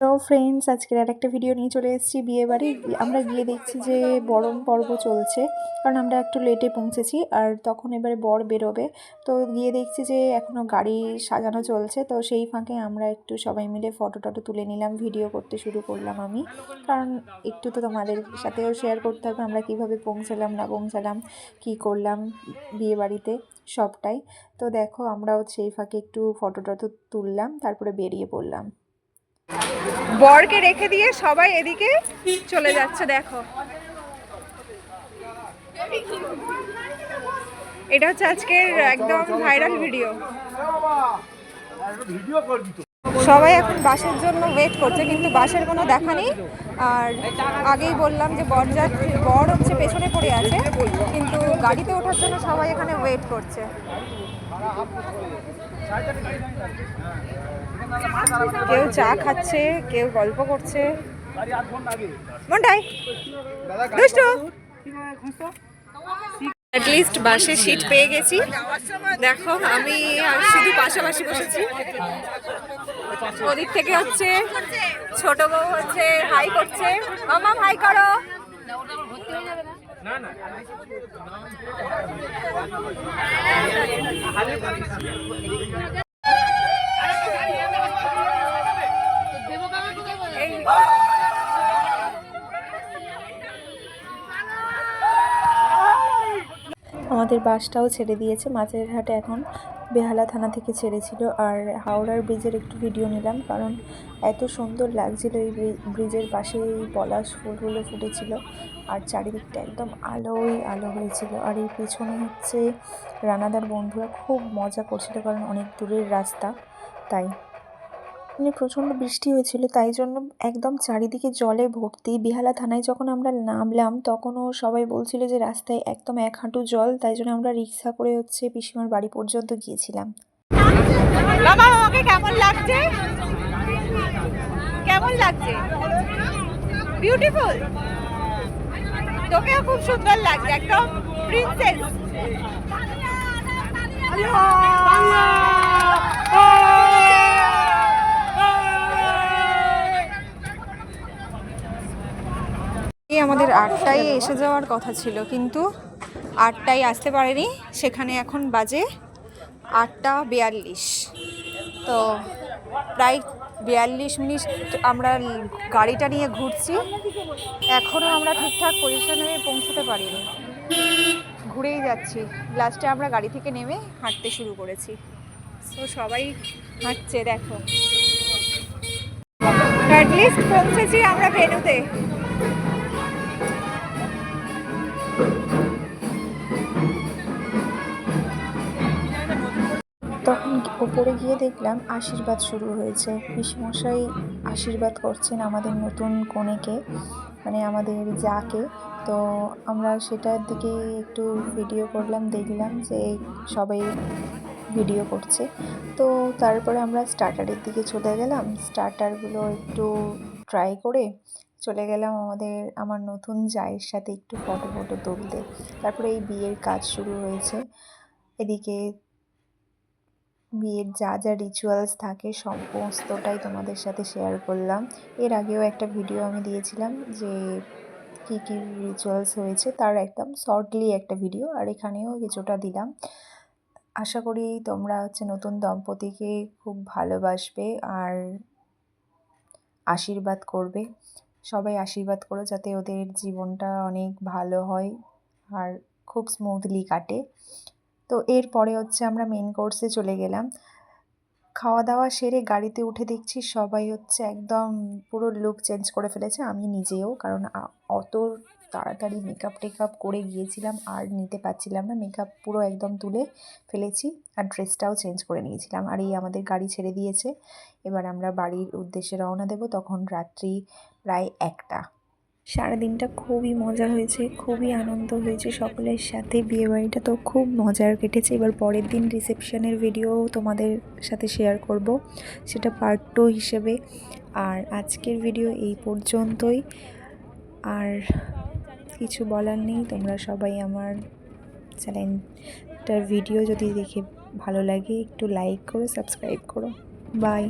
তো ফ্রেন্ডস আজকের আর একটা ভিডিও নিয়ে চলে এসেছি বিয়ে বাড়ি। আমরা গিয়ে দেখছি যে বরণ পর্ব চলছে, কারণ আমরা একটু লেটে পৌঁছেছি আর তখন এবারে বর বেরোবে। তো গিয়ে দেখছি যে এখনও গাড়ি সাজানো চলছে, তো সেই ফাঁকে আমরা একটু সবাই মিলে ফটো টটো তুলে নিলাম ভিডিও করতে শুরু করলাম আমি। কারণ একটু তো তোমাদের সাথেও শেয়ার করতে হবে, আমরা কীভাবে পৌঁছালাম, না পৌঁছালাম, কী করলাম বিয়ে বাড়িতে, সবটাই। তো দেখো আমরাও সেই ফাঁকে একটু ফটো টটো তুললাম, তারপরে বেরিয়ে পড়লাম। বরকে রেখে দিয়ে সবাই এদিকে চলে যাচ্ছে, দেখো। এটা হচ্ছে আজকের একদম ভাইরাল ভিডিও। সবাই এখন বাসের জন্য ওয়েট করছে, কিন্তু বাসের কোনো দেখা নেই। আর আগেই বললাম যে বরযাত্রী, বর হচ্ছে পেছনে পড়ে আছে, কিন্তু গাড়িতে ওঠার জন্য সবাই এখানে ওয়েট করছে। কেউ চা খাচ্ছে, কেউ গল্প করছে। মন্টাই বাসে সিট পেয়ে গেছি। দেখো, আমি শুধু পাশাপাশি বসেছি। ওদিক থেকে হচ্ছে, ছোট বউ হচ্ছে, হাই করছে। মামা, হাই করো। এই আমাদের বাসটাও ছেড়ে দিয়েছে। মাঝের হাটে এখন বেহালা থানা থেকে ছেড়েছিল। আর হাওড়ার ব্রিজের একটু ভিডিও নিলাম, কারণ এত সুন্দর লাগছিল এই ব্রিজের পাশে এই পলাশ ফুলগুলো ফুটেছিল। আর চারিদিকটা একদম আলোই আলো হয়েছিল। আর এই পেছনে হচ্ছে রানাদার বন্ধুরা খুব মজা করছিল, কারণ অনেক দূরের রাস্তা, তাই। মানে প্রচণ্ড বৃষ্টি হয়েছিল তাই জন্য একদম চারিদিকে জলে ভর্তি। বেহালা থানায় যখন আমরা নামলাম তখনও সবাই বলছিল যে রাস্তায় একদম এক হাঁটু জল তাই জন্য আমরা রিক্সা করে হচ্ছে পিসিমার বাড়ি পর্যন্ত গিয়েছিলাম। কেমন লাগছে? কেমন লাগছে? বিউটিফুল তোকেও খুব সুন্দর লাগছে একদম প্রিন্সেস এই আমাদের আটটায় এসে যাওয়ার কথা ছিল, কিন্তু আটটায় আসতে পারেনি। সেখানে এখন বাজে আটটা বিয়াল্লিশ। তো প্রায় বিয়াল্লিশ মিনিট আমরা গাড়িটা নিয়ে ঘুরছি। এখনও আমরা ঠিকঠাক পজিশনে পৌঁছতে পারিনি। ঘুরেই যাচ্ছি। লাস্টে আমরা গাড়ি থেকে নেমে হাঁটতে শুরু করেছি। তো সবাই হাঁটছে, দেখো। অ্যাটলিস্ট পৌঁছেছি আমরা ভেনুতে। তখন ওপরে গিয়ে দেখলাম আশীর্বাদ শুরু হয়েছে। পিসিমশাই আশীর্বাদ করছেন আমাদের নতুন কনেকে মানে আমাদের যাকে। তো আমরা সেটার দিকে একটু ভিডিও করলাম, দেখলাম যে সবাই ভিডিও করছে। তো তারপরে আমরা স্টার্টারের দিকে চলে গেলাম। স্টার্টারগুলো একটু ট্রাই করে চলে গেলাম আমাদের, আমার নতুন জায়ের সাথে একটু ফটো ফটো তুলতে। তারপরে এই বিয়ের কাজ শুরু হয়েছে। এদিকে বিয়ের যা যা রিচুয়ালস থাকে সমস্তটাই তোমাদের সাথে শেয়ার করলাম। এর আগেও একটা ভিডিও আমি দিয়েছিলাম যে কী কী রিচুয়ালস হয়েছে, তার একদম শর্টলি একটা ভিডিও আর এখানেও কিছুটা দিলাম। আশা করি তোমরা হচ্ছে নতুন দম্পতিকে খুব ভালোবাসবে আর আশীর্বাদ করবে। সবাই আশীর্বাদ করো যাতে ওদের জীবনটা অনেক ভালো হয় আর খুব স্মুথলি কাটে। তো এরপরে হচ্ছে আমরা মেন কোর্সে চলে গেলাম। খাওয়া দাওয়া সেরে গাড়িতে উঠে দেখছি সবাই হচ্ছে একদম পুরো লুক চেঞ্জ করে ফেলেছে। আমি নিজেও, কারণ অত তাড়াতাড়ি মেকআপ টেকআপ করে গিয়েছিলাম, আর নিতে পারছিলাম না। মেকআপ পুরো একদম তুলে ফেলেছি, আর ড্রেসটাও চেঞ্জ করে নিয়েছিলাম। আর এই আমাদের গাড়ি ছেড়ে দিয়েছে। এবার আমরা বাড়ির উদ্দেশ্যে রওনা দেব, তখন রাত্রি প্রায় একটা। সারাদিনটা খুবই মজা হয়েছে, খুবই আনন্দ হয়েছে সকলের সাথে। বিয়েবাড়িটা তো খুব মজার কেটেছে। এবার পরের দিন রিসেপশনের ভিডিও তোমাদের সাথে শেয়ার করব। সেটা পার্ট টু হিসেবে। আর আজকের ভিডিও এই পর্যন্তই। আর কিছু বলার নেই। তোমরা সবাই আমার চ্যানেলটার ভিডিও যদি দেখে ভালো লাগে, একটু লাইক করো সাবস্ক্রাইব করো। বাই